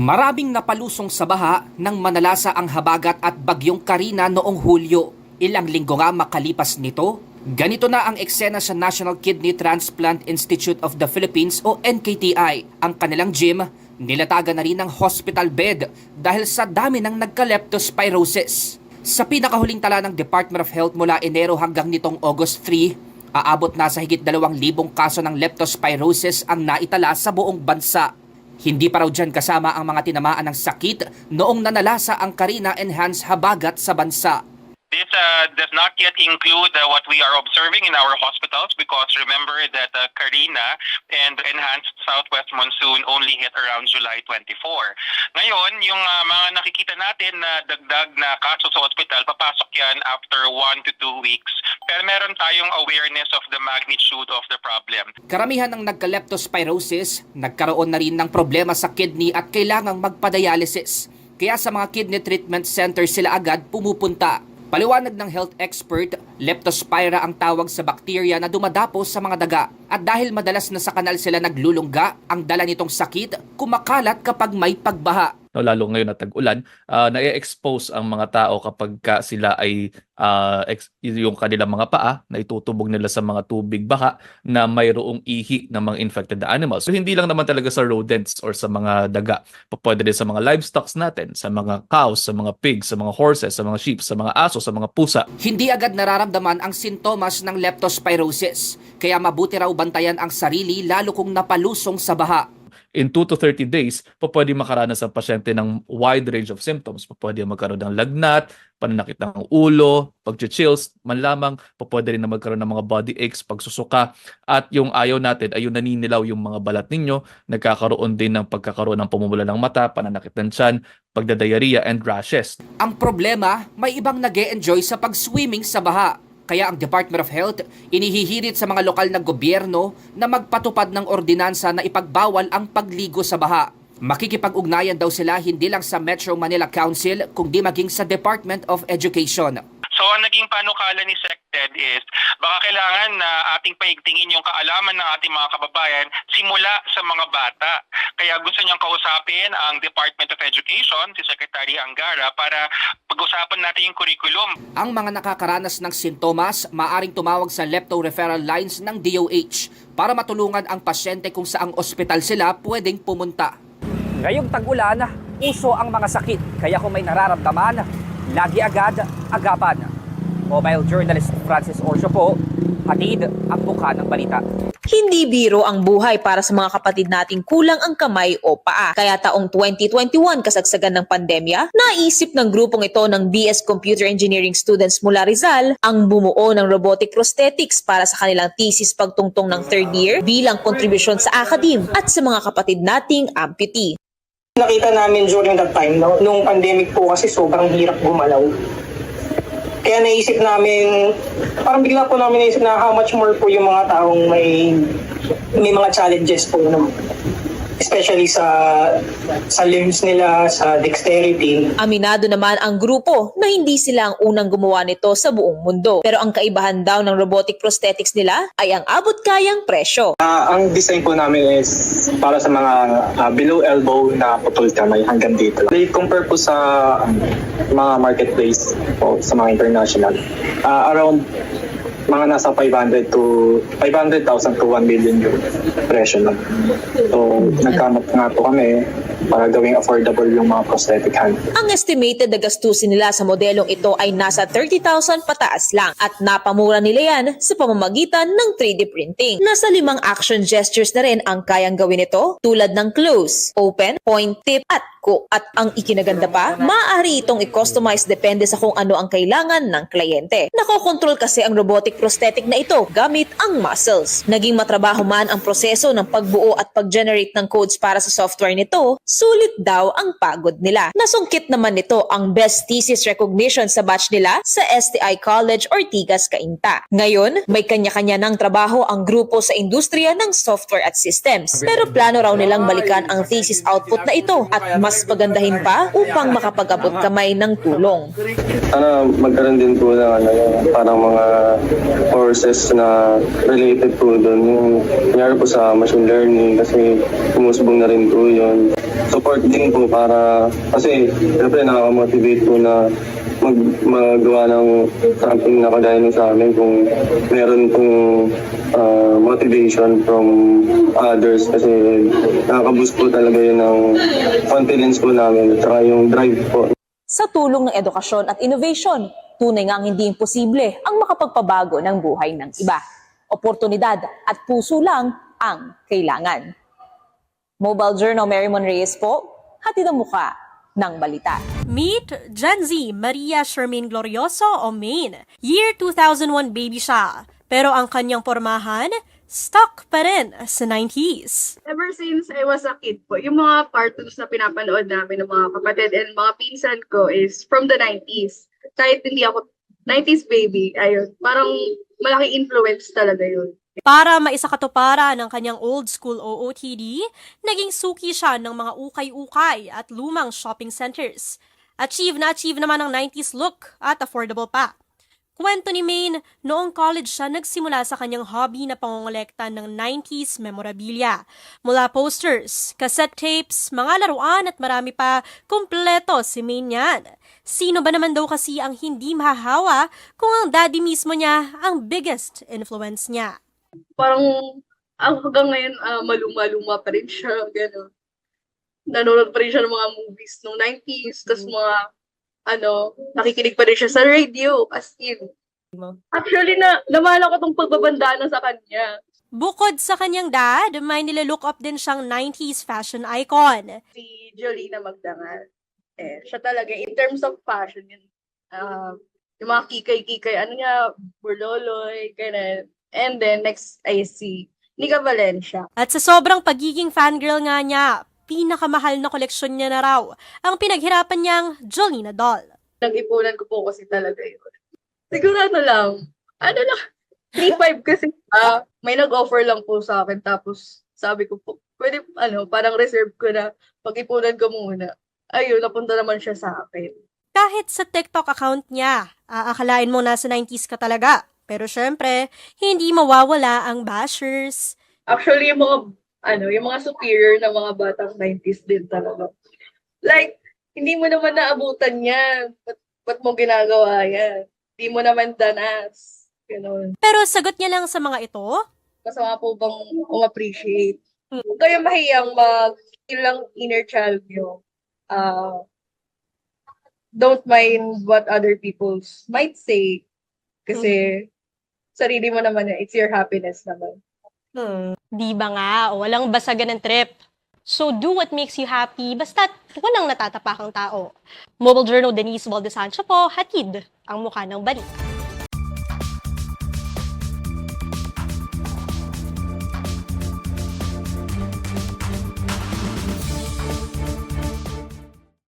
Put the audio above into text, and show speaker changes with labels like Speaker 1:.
Speaker 1: Maraming napalusong sa baha nang manalasa ang habagat at bagyong Karina noong Hulyo. Ilang linggo nga makalipas nito, ganito na ang eksena sa National Kidney Transplant Institute of the Philippines o NKTI. Ang kanilang gym, nilatagan na rin ng hospital bed dahil sa dami ng nagka-leptospirosis. Sa pinakahuling tala ng Department of Health mula Enero hanggang nitong August 3, aabot na sa higit 2,000 kaso ng leptospirosis ang naitala sa buong bansa. Hindi pa raw dyan kasama ang mga tinamaan ng sakit noong nanalasa ang Karina Enhanced Habagat sa bansa.
Speaker 2: This uh, does not yet include uh, what we are observing in our hospitals because remember that uh, Karina and enhanced southwest monsoon only hit around July 24. Ngayon, yung uh, mga nakikita natin na dagdag na kaso sa hospital, papasok yan after one to two weeks. Pero meron tayong awareness of the magnitude of the problem.
Speaker 1: Karamihan ng nagka-leptospirosis, nagkaroon na rin ng problema sa kidney at kailangang magpa-dialysis. Kaya sa mga kidney treatment center sila agad pumupunta. Paliwanag ng health expert, leptospira ang tawag sa bakterya na dumadapo sa mga daga. At dahil madalas na sa kanal sila naglulungga, ang dala nitong sakit kumakalat kapag may pagbaha.
Speaker 3: No, lalo ngayon na tag-ulan, uh, na-expose ang mga tao kapag ka sila ay ah, ex- yung kanilang mga paa na itutubog nila sa mga tubig baka na mayroong ihi ng mga infected animals. So hindi lang naman talaga sa rodents or sa mga daga. Pwede din sa mga livestocks natin, sa mga cows, sa mga pigs, sa mga horses, sa mga sheep, sa mga aso, sa mga pusa.
Speaker 1: Hindi agad nararamdaman ang sintomas ng leptospirosis. Kaya mabuti raw bantayan ang sarili lalo kung napalusong sa baha.
Speaker 3: In 2 to 30 days, po pwede makaranas ang pasyente ng wide range of symptoms. Po pwede magkaroon ng lagnat, pananakit ng ulo, pag-chills, man lamang, po pwede rin na magkaroon ng mga body aches, pagsusuka, at yung ayaw natin ay yung naninilaw yung mga balat ninyo, nagkakaroon din ng pagkakaroon ng pumumula ng mata, pananakit ng tiyan, pagdadiarrhea, and rashes.
Speaker 1: Ang problema, may ibang nag enjoy sa pag-swimming sa baha. Kaya ang Department of Health inihihirit sa mga lokal na gobyerno na magpatupad ng ordinansa na ipagbawal ang pagligo sa baha. Makikipag-ugnayan daw sila hindi lang sa Metro Manila Council kundi maging sa Department of Education.
Speaker 2: So ang naging panukala ni SecTed is baka kailangan na ating paigtingin yung kaalaman ng ating mga kababayan simula sa mga bata. Kaya gusto niyang kausapin ang Department of Education, si Secretary Angara, para pag-usapan natin yung curriculum.
Speaker 1: Ang mga nakakaranas ng sintomas maaring tumawag sa lepto referral lines ng DOH para matulungan ang pasyente kung saang ospital sila pwedeng pumunta. Ngayong tag-ulan, uso ang mga sakit. Kaya kung may nararamdaman, lagi agad agapan. Mobile journalist Francis Orso po, hatid ang buka ng balita.
Speaker 4: Hindi biro ang buhay para sa mga kapatid nating kulang ang kamay o paa. Kaya taong 2021 kasagsagan ng pandemya, naisip ng grupong ito ng BS Computer Engineering students mula Rizal ang bumuo ng robotic prosthetics para sa kanilang thesis pagtungtong ng third year bilang kontribusyon sa akadim at sa mga kapatid nating amputee.
Speaker 5: nakita namin during that time, no, nung pandemic po kasi sobrang hirap gumalaw. Kaya naisip namin, parang bigla po namin naisip na how much more po yung mga taong may may mga challenges po, no? Especially sa sa limbs nila, sa dexterity.
Speaker 4: Aminado naman ang grupo na hindi sila ang unang gumawa nito sa buong mundo. Pero ang kaibahan daw ng robotic prosthetics nila ay ang abot kayang presyo.
Speaker 6: Ah, ang design po namin is para sa mga ah, below elbow na putol kamay hanggang dito lang. They compare po sa um, mga marketplace po sa mga international. Ah, around mga nasa 500 to 500,000 to 1 million yung presyo lang. So, nagkamot nga po kami para gawing affordable yung mga prosthetic hand.
Speaker 4: Ang estimated na gastusin nila sa modelong ito ay nasa 30,000 pataas lang at napamura nila yan sa pamamagitan ng 3D printing. Nasa limang action gestures na rin ang kayang gawin ito tulad ng close, open, point, tip at ko. At ang ikinaganda pa, maaari itong i-customize depende sa kung ano ang kailangan ng kliyente. Nakokontrol kasi ang robotic prosthetic na ito gamit ang muscles. Naging matrabaho man ang proseso ng pagbuo at pag-generate ng codes para sa software nito, sulit daw ang pagod nila. Nasungkit naman nito ang Best Thesis Recognition sa batch nila sa STI College Ortigas, Cainta. Ngayon, may kanya-kanya ng trabaho ang grupo sa industriya ng software at systems. Pero plano raw nilang balikan ang thesis output na ito at mas pagandahin pa upang makapag-abot kamay ng tulong.
Speaker 6: Sana magkaroon din po ng ano, parang mga courses na related po doon. Yung kunyari po sa machine learning kasi umusbong na rin po yun.
Speaker 7: Support din po para kasi syempre nakaka-motivate po na mag magawa ng something na kagaya ng sa amin kung meron pong ah, motivation from others kasi nakaka-boost po talaga yun ng confidence po namin at yung drive po
Speaker 4: Sa tulong ng edukasyon at innovation, tunay ngang hindi imposible ang makapagpabago ng buhay ng iba. Oportunidad at puso lang ang kailangan. Mobile Journal Mary Mon Reyes po, hatid ang muka ng balita.
Speaker 8: Meet Gen Z Maria Shermaine Glorioso o Maine. Year 2001 baby siya. Pero ang kanyang pormahan, stuck pa rin sa 90s.
Speaker 9: ever since I was a kid po, yung mga cartoons na pinapanood namin ng mga kapatid and mga pinsan ko is from the 90s. Kahit hindi ako 90s baby, ayun, parang malaking influence talaga yun.
Speaker 8: Para maisakatuparan ng kanyang old school OOTD, naging suki siya ng mga ukay-ukay at lumang shopping centers. Achieve na achieve naman ang 90s look at affordable pa. Kwento ni Maine, noong college siya nagsimula sa kanyang hobby na pangongolekta ng 90s memorabilia. Mula posters, cassette tapes, mga laruan at marami pa, kumpleto si Maine yan. Sino ba naman daw kasi ang hindi mahahawa kung ang daddy mismo niya ang biggest influence niya?
Speaker 9: Parang ang hanggang ngayon, ah, maluma-luma pa rin siya, gano'n. Nanonood pa rin siya ng mga movies nung 90s, tas mga, ano, nakikinig pa rin siya sa radio, as in. Actually, na, namala ko tong pagbabandana sa kanya.
Speaker 8: Bukod sa kanyang dad, may nililook up din siyang 90s fashion icon.
Speaker 9: si Jolina Magdangal. Eh, siya talaga, in terms of fashion, yun, ah, yung mga kikay-kikay, ano niya, burloloy, ganun. And then, next, I see, Nika Valencia.
Speaker 8: At sa sobrang pagiging fangirl nga niya, pinakamahal na koleksyon niya na raw ang pinaghirapan niyang Jolina doll.
Speaker 9: Nag-ipunan ko po kasi talaga yun. Siguro ano lang, ano lang, 3-5 kasi, ah, may nag-offer lang po sa akin, tapos sabi ko po, pwede, ano, parang reserve ko na, pag-ipunan ko muna. Ayun, napunta naman siya sa akin.
Speaker 8: Kahit sa TikTok account niya, aakalain mo nasa 90s ka talaga. Pero syempre, hindi mawawala ang bashers.
Speaker 9: Actually, yung mga, ano, yung mga superior na mga batang 90s din talaga. Like, hindi mo naman naabutan yan. Ba't, ba't mo ginagawa yan? Hindi mo naman danas. Ganun.
Speaker 8: Pero sagot niya lang sa mga ito,
Speaker 9: Masama po bang um-appreciate? Huwag kayo mahiyang mag ilang inner child nyo. Uh, don't mind what other people might say. Kasi, sarili mo naman yan. It's your happiness naman.
Speaker 10: Di ba nga, walang basagan ng trip. So do what makes you happy, basta walang natatapakang tao. Mobile Journal Denise Valdesancho po, hatid ang mukha ng balita.